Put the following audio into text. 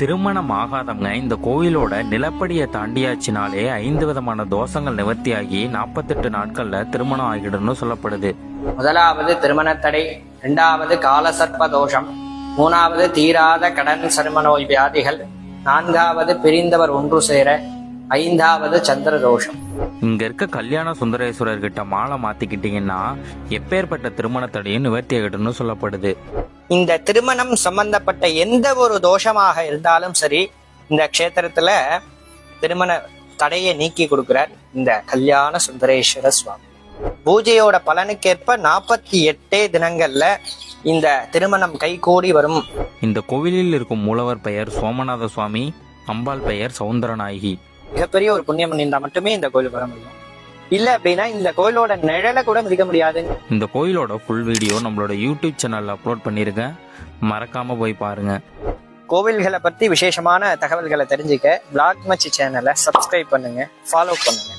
திருமணம் ஆகாதவங்க இந்த கோயிலோட நிலப்படியை தாண்டியாச்சினாலே ஐந்து விதமான தோஷங்கள் நிவர்த்தியாகி நாற்பத்தெட்டு நாட்கள்ல திருமணம் ஆகிடும்னு சொல்லப்படுது. முதலாவது திருமணத்தடை இரண்டாவது காலசர்ப்ப தோஷம் மூணாவது தீராத கடன் சரும நோய் வியாதிகள் நான்காவது பிரிந்தவர் ஒன்று சேர ஐந்தாவது சந்திர தோஷம். இங்க இருக்க கல்யாண சுந்தரேஸ்வரர் கிட்ட மாலை மாத்திக்கிட்டீங்கன்னா எப்பேற்பட்ட திருமணத்தடையும் நிவர்த்தி ஆகிடும்னு சொல்லப்படுது. இந்த திருமணம் சம்பந்தப்பட்ட எந்த ஒரு தோஷமாக இருந்தாலும் சரி இந்த க்ஷேத்திரத்துல திருமண தடையை நீக்கி கொடுக்கிறார் இந்த கல்யாண சுந்தரேஸ்வர சுவாமி. பூஜையோட பலனுக்கேற்ப நாற்பத்தி எட்டே தினங்கள்ல இந்த திருமணம் கைகூடி வரும். இந்த கோவிலில் இருக்கும் மூலவர் பெயர் சோமநாத சுவாமி அம்பாள் பெயர் சவுந்தரநாயகி. மிகப்பெரிய ஒரு புண்ணியம் பண்ணியிருந்தா மட்டுமே இந்த கோயிலுக்கு வர முடியும். இல்ல அப்படின்னா இந்த கோயிலோட நிழலை கூட மிதிக்க முடியாது. இந்த கோயிலோட ஃபுல் வீடியோ நம்மளோட யூடியூப் சேனல்ல அப்லோட் பண்ணியிருக்கேன் மறக்காம போய் பாருங்க. கோவில்களை பத்தி விசேஷமான தகவல்களை தெரிஞ்சுக்க பிளாக் மச்சி சேனலை சப்ஸ்கிரைப் பண்ணுங்க. ஃபாலோ பண்ணுங்க.